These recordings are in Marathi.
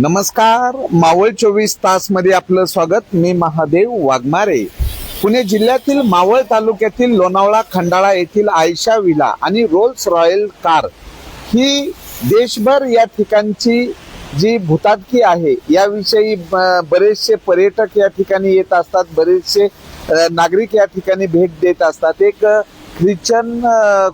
नमस्कार मावळ चोवीस तासमध्ये आपलं स्वागत. मी महादेव वाघमारे. पुणे जिल्ह्यातील मावळ तालुक्यातील लोणावळा खंडाळा येथील आयशा विला आणि रोल्स रॉयल कार ही देशभर या ठिकाणची जी भूताटकी आहे याविषयी ब- बरेचसे पर्यटक या ठिकाणी येत असतात बरेचसे नागरिक या ठिकाणी भेट देत असतात. एक ख्रिश्चन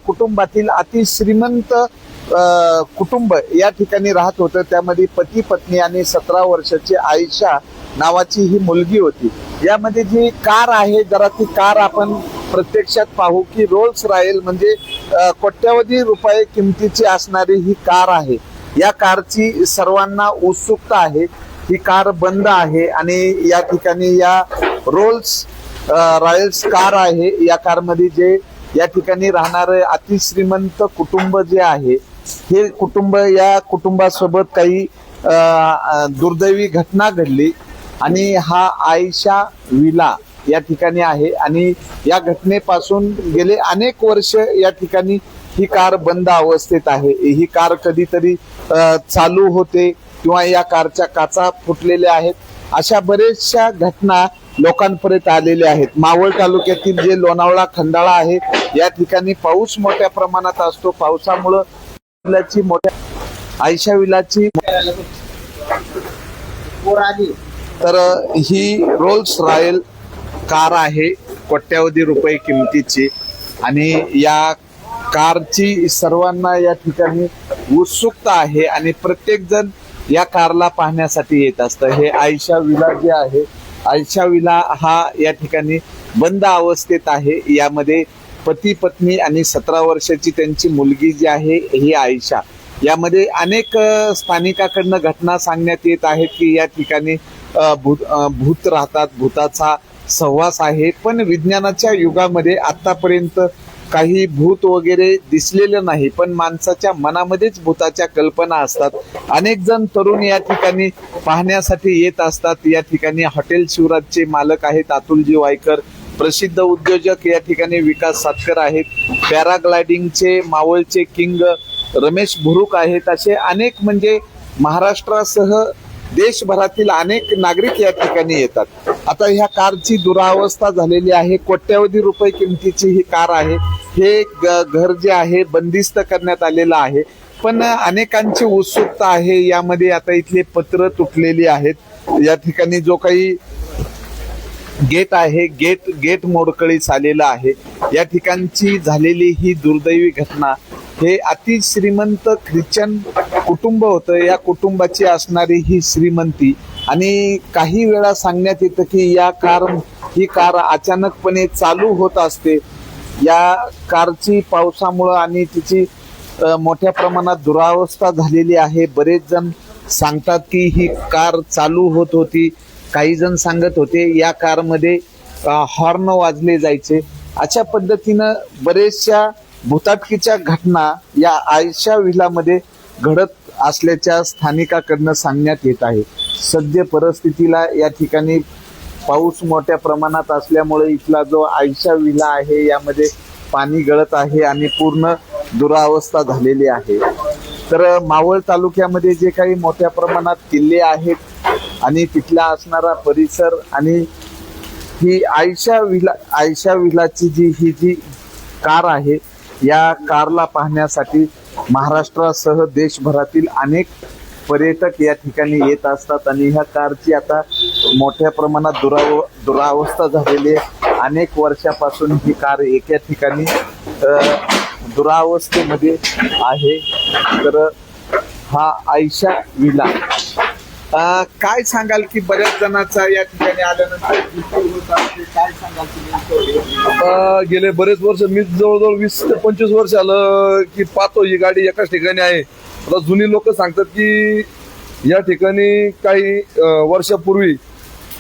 कुटुंबातील अतिश्रीमंत श्रीमंत कुटुंब या ठिकाणी राहत होतं. त्यामध्ये पती पत्नी आणि सतरा वर्षाची आयशा नावाची ही मुलगी होती. यामध्ये जी कार आहे जरा ती कार आपण प्रत्यक्षात पाहू की रोल्स रॉयल म्हणजे कोट्यावधी रुपये किमतीची असणारी ही कार आहे. या कारची सर्वांना उत्सुकता आहे. ही कार बंद आहे आणि या ठिकाणी या रोल्स रॉयल्स कार आहे. या कारमध्ये जे या ठिकाणी राहणारे अतिश्रीमंत कुटुंब जे आहे हे कुटुंब या कुटुंबासोबत काही दुर्दैवी घटना घडली आणि हा आयशा विला या ठिकाणी आहे आणि या घटनेपासून गेले अनेक वर्ष या ठिकाणी ही कार बंद अवस्थेत आहे. ही कार कधीतरी चालू होते किंवा या कारच्या काचा फुटलेल्या आहेत. अशा बरेचशा घटना लोकांपर्यंत आलेल्या आहेत. मावळ तालुक्यातील जे लोणावळा खंडाळा आहे या ठिकाणी पाऊस मोठ्या प्रमाणात असतो. पावसामुळं विलाची मोठ्या आयशा विलाची तर ही रोल्स रॉयल कार आहे कोट्यावधी रुपये किमतीची. आणि या कारची सर्वांना या ठिकाणी उत्सुकता आहे आणि प्रत्येक जण या कारला पाहण्यासाठी येत असतं. हे आयशा विला जे आहे आयशा विला हा या ठिकाणी बंद अवस्थेत आहे. यामध्ये पती पत्नी आणि सतरा वर्षाची त्यांची मुलगी जी आहे ही आयशा. यामध्ये अनेक स्थानिकाकडनं घटना सांगण्यात येत आहेत की या ठिकाणी भूत भूत राहतात भूताचा सहवास आहे. पण विज्ञानाच्या युगामध्ये आतापर्यंत काही भूत वगैरे दिसलेलं नाही पण माणसाच्या मनामध्येच भूताच्या कल्पना असतात. अनेक जण तरुण या ठिकाणी पाहण्यासाठी येत असतात. या ठिकाणी हॉटेल शिवराजचे मालक आहेत अतुलजी वायकर प्रसिद्ध उद्योजक या ठिकाणी विकास सातकर आहेत. पॅराग्लायडिंगचे मावळचे किंग रमेश भुरुक आहेत. असे अनेक म्हणजे महाराष्ट्रासह देशभरातील अनेक नागरिक या ठिकाणी येतात. आता ह्या कारची दुरावस्था झालेली आहे. कोट्यावधी रुपये किमतीची ही कार आहे. हे ग- घर जे आहे बंदिस्त करण्यात आलेलं आहे. पण अनेकांची उत्सुकता आहे. यामध्ये आता इथले पत्र तुटलेली आहेत. या ठिकाणी जो काही गेट आहे गेट गेट मोडकळीस आलेलं आहे. या ठिकाणची झालेली ही दुर्दैवी घटना हे अति श्रीमंत ख्रिश्चन कुटुंब होतं. या कुटुंबाची असणारी ही श्रीमंती. आणि काही वेळा सांगण्यात येतं की या कार ही कार अचानकपणे चालू होत असते. या कारची पावसामुळं आणि तिची मोठ्या प्रमाणात दुरावस्था झालेली आहे. बरेच जण सांगतात की ही कार चालू होत होती. काही जण सांगत होते या कारमध्ये हॉर्न वाजले जायचे. अशा पद्धतीनं बरेचशा भूताटकीच्या घटना या आयशा विलामध्ये घडत असल्याच्या स्थानिकाकडनं सांगण्यात येत आहे. सद्य परिस्थितीला या ठिकाणी पाऊस मोठ्या प्रमाणात असल्यामुळे इथला जो आयशा विला आहे यामध्ये पाणी गळत आहे आणि पूर्ण दुरावस्था झालेली आहे. तर मावळ तालुक्यामध्ये जे काही मोठ्या प्रमाणात किल्ले आहेत आणि तिथला असणारा परिसर आणि ही आयशा विला आयशा विलाची जी ही जी कार आहे या कारला पाहण्यासाठी महाराष्ट्रासह देशभरातील अनेक पर्यटक या ठिकाणी येत असतात आणि ह्या कारची आता मोठ्या प्रमाणात दुराव दुरावस्था झालेली आहे. अनेक वर्षापासून ही कार एका ठिकाणी दुरावस्थेमध्ये आहे. तर हा आयशा विला. काय सांगाल की बऱ्याच जणांचा या ठिकाणी आल्यानंतर आता गेले बरेच वर्ष मी जवळजवळ वीस ते पंचवीस वर्ष आलं की पाहतो ही गाडी एकाच ठिकाणी आहे. आता जुनी लोक सांगतात की या ठिकाणी काही वर्षापूर्वी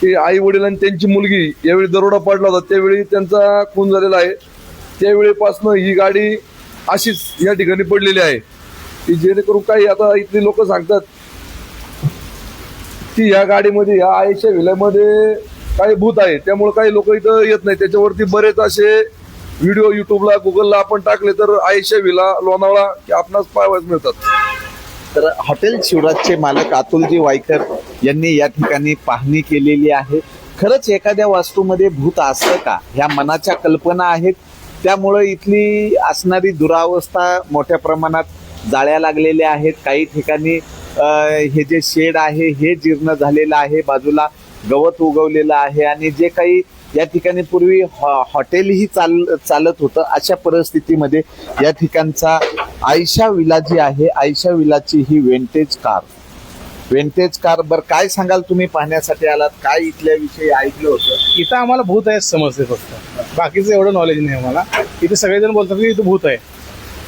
की आई वडील आणि त्यांची मुलगी यावेळी दरोडा पडला होता. त्यावेळी त्यांचा खून झालेला आहे. त्यावेळीपासनं ही गाडी अशीच या ठिकाणी पडलेली आहे की जेणेकरून काही आता इथली लोक सांगतात की या गाडीमध्ये या आयशा विल्यामध्ये काही भूत आहे. त्यामुळे काही लोक इथं येत नाही. त्याच्यावरती बरेच असे व्हिडिओ युट्यूबला गुगलला आपण टाकले तर आयशा विला लोणावळा की आपणास पाहावयास मिळतात. तर हॉटेल शिवराजचे मालक अतुलजी वायकर यांनी या ठिकाणी पाहणी केलेली आहे. खरंच एखाद्या वास्तूमध्ये भूत असतं का? ह्या मनाच्या कल्पना आहेत. त्यामुळं इथली असणारी दुरावस्था मोठ्या प्रमाणात जाळ्या लागलेल्या आहेत. काही ठिकाणी हे जे शेड आहे हे जीर्ण झालेलं आहे. बाजूला गवत उगवलेलं आहे आणि जे काही या ठिकाणी पूर्वी हॉ- हॉटेलही चाल चालत होतं अशा परिस्थितीमध्ये या ठिकाणचा आयशा विला जी आहे. आयशा विलाची ही वेंटेज कार वेंटेज कार बर काय सांगाल तुम्ही पाहण्यासाठी आलात? काय इथल्या विषयी ऐकलं होतं? इथं आम्हाला भूत आहे समजते फक्त. बाकीचं एवढं नॉलेज नाही आम्हाला. इथे सगळेजण बोलतात की इथं भूत आहे.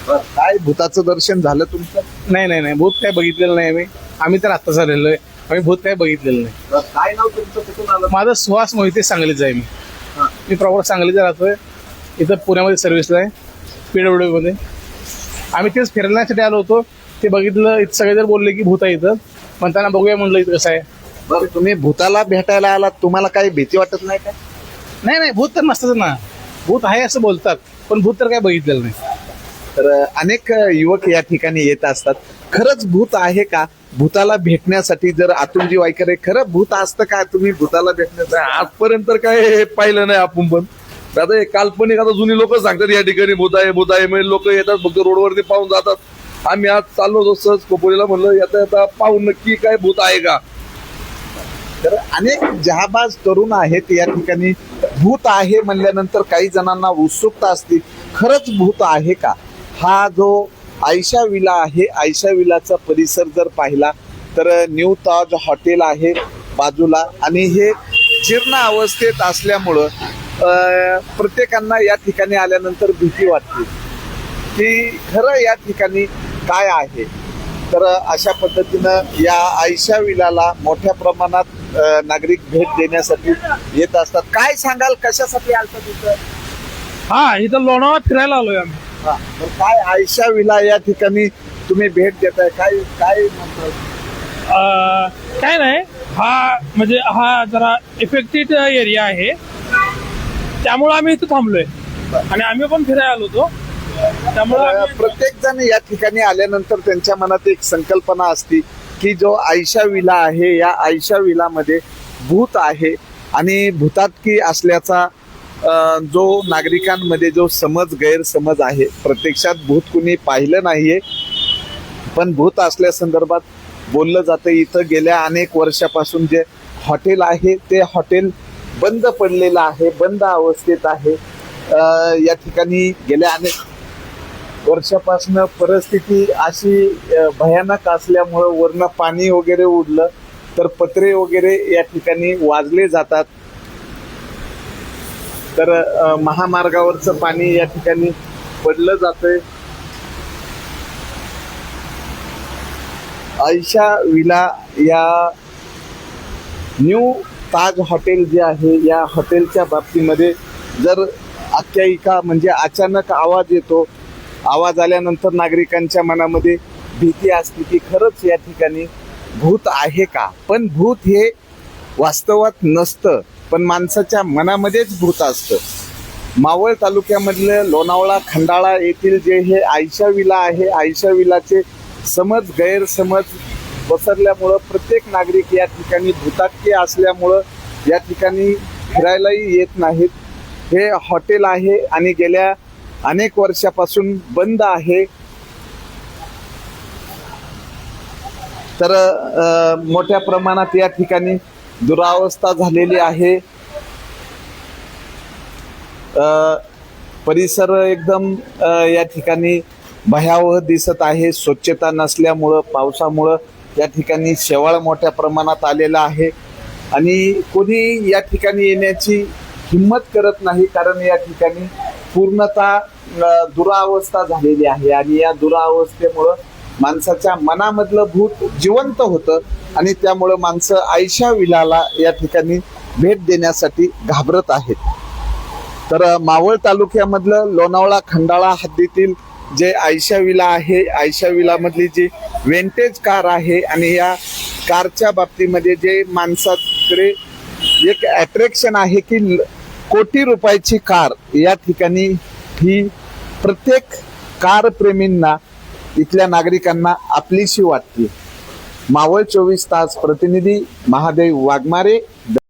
बरं, काय भूताचं दर्शन झालं तुमचं? नाही नाही नाही. भूत काय बघितलेलं नाही आम्ही. आम्ही तर आत्ताच आलेलो आहे. आम्ही भूत काय बघितलेलं नाही. बरं, काय नाव तुमचं? कुठून आलं माझं सुहास मोहिते सांगलीचं आहे मी. हां. मी प्रॉपर सांगलीचा राहतोय. इथं पुण्यामध्ये सर्व्हिसला आहे. पीडब्ल्यू मध्ये. आम्ही तेच फिरण्यासाठी आलो होतो. ते बघितलं इथं सगळेजण बोलले की भूत आहे इथं. म्हणताना बघूया म्हणलं इथं कसं आहे. बरं तुम्ही भूताला भेटायला आलात तुम्हाला काही भीती वाटत नाही का? नाही नाही भूत तर नसतंच ना. भूत आहे असं बोलतात पण भूत तर काय बघितलेलं नाही. तर अनेक युवक या ठिकाणी येत असतात. खरंच भूत आहे का? भूताला भेटण्यासाठी जर अतुलजी वायकर खरं भूत असतं का? तुम्ही भूताला भेटण्यासाठी आजपर्यंत तर काय हे पाहिलं नाही आपण पण. आता हे काल्पनिक आता जुनी लोक सांगतात या ठिकाणी भूत आहे भूत आहे म्हणजे लोक येतात फक्त रोडवरती पाहून जातात. आम्ही आज चाललो होतो सहज कोपोलीला म्हणलं याचा याचा पाहून नक्की काय भूत आहे का? तर अनेक जहाबाज तरुण आहेत या ठिकाणी भूत आहे म्हणल्यानंतर काही जणांना उत्सुकता असते खरंच भूत आहे का? हा जो आयशा विला आहे आयशा विलाचा परिसर जर पाहिला तर न्यू ताज हॉटेल आहे बाजूला आणि हे जीर्ण अवस्थेत असल्यामुळं प्रत्येकांना या ठिकाणी आल्यानंतर भीती वाटते. की खरं या ठिकाणी काय आहे? तर अशा पद्धतीनं या आयशा विलाला मोठ्या प्रमाणात नागरिक भेट देण्यासाठी येत असतात. काय सांगाल? कशासाठी आलता तिथं? हा इथं लोणावळा फिरायला आलोय आम्ही. हा, तर काय आयशा विला या ठिकाणी तुम्ही भेट देताय? काय काय म्हणतात अं, काय नाही. हा म्हणजे हा जरा इफेक्टेड एरिया आहे. त्यामुळे आम्ही इथं थांबलोय. आणि आम्ही पण फिरायला आलो होतो. त्यामुळे प्रत्येक जण या ठिकाणी आल्यानंतर त्यांच्या मनात एक संकल्पना असती की जो आयशा विला आहे या आयशा विलामध्ये भूत आहे आणि भूतात्की असल्याचा जो नागरिकांमध्ये जो समज गैरसमज आहे प्रत्यक्षात भूत कुणी पाहिलं नाहीये. पण भूत असल्या संदर्भात बोललं जातं. इथं गेल्या अनेक वर्षापासून जे हॉटेल आहे ते हॉटेल बंद पडलेलं आहे बंद अवस्थेत आहे. या ठिकाणी गेल्या अनेक वर्षापासून परिस्थिती अशी भयानक असल्यामुळं वरनं पाणी वगैरे उडलं तर पत्रे वगैरे या ठिकाणी वाजले जातात. तर महामार्गावरचं पाणी या ठिकाणी पडलं जातंय. आयशा विला या न्यू ताज हॉटेल जे आहे या हॉटेलच्या बाबतीमध्ये जर आख्यायिका म्हणजे अचानक आवाज येतो आवाज आल्यानंतर नागरिकांच्या मनामध्ये भीती असते की खरंच या ठिकाणी भूत आहे का? पण भूत हे वास्तवात नसतं पण माणसाच्या मनामध्येच भूत असतं. मावळ तालुक्यामधलं लोणावळा खंडाळा येथील जे हे आयशा विला आहे आयशा विलाचे समज गैरसमज पसरल्यामुळं प्रत्येक नागरिक या ठिकाणी भूताटके असल्यामुळं या ठिकाणी फिरायलाही येत नाहीत. हे हॉटेल आहे आणि गेल्या अनेक वर्षापासून बंद आहे. तर मोठ्या प्रमाणात या ठिकाणी दुरावस्था झालेली आहे. परिसर एकदम या ठिकाणी भयावह दिसत आहे. स्वच्छता नसल्यामुळं पावसामुळं या ठिकाणी शेवाळ मोठ्या प्रमाणात आलेला आहे. आणि कोणी या ठिकाणी येण्याची हिंमत करत नाही कारण या ठिकाणी पूर्णतः दुरावस्था झालेली आहे आणि या दुरावस्थेमुळं माणसाच्या मनामधलं भूत जिवंत होतं आणि त्यामुळं माणसं आयशा विलाला या ठिकाणी भेट देण्यासाठी घाबरत आहेत. तर मावळ तालुक्यामधलं लोणावळा खंडाळा हद्दीतील जे आयशा विला आहे आयशा विलामधली जी वेंटेज कार आहे आणि या कारच्या बाबतीमध्ये जे माणसाकडे एक अट्रॅक्शन आहे की ल- कोटी रुपयाची कार या ठिकाणी ही प्रत्येक कार प्रेमींना इथल्या नागरिकांना आपलीशी वाटते. मावळ चोवीस तास प्रतिनिधी महादेव वाघमारे